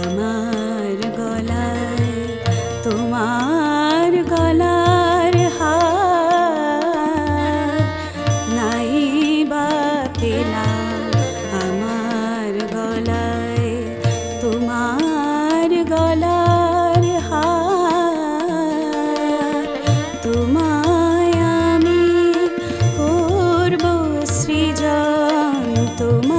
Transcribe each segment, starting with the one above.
আমার গলায় তোমার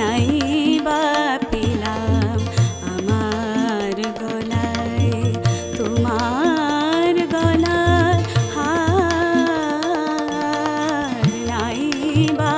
নাই বা পেলাম আমার গলায় তোমার গলায় হার বা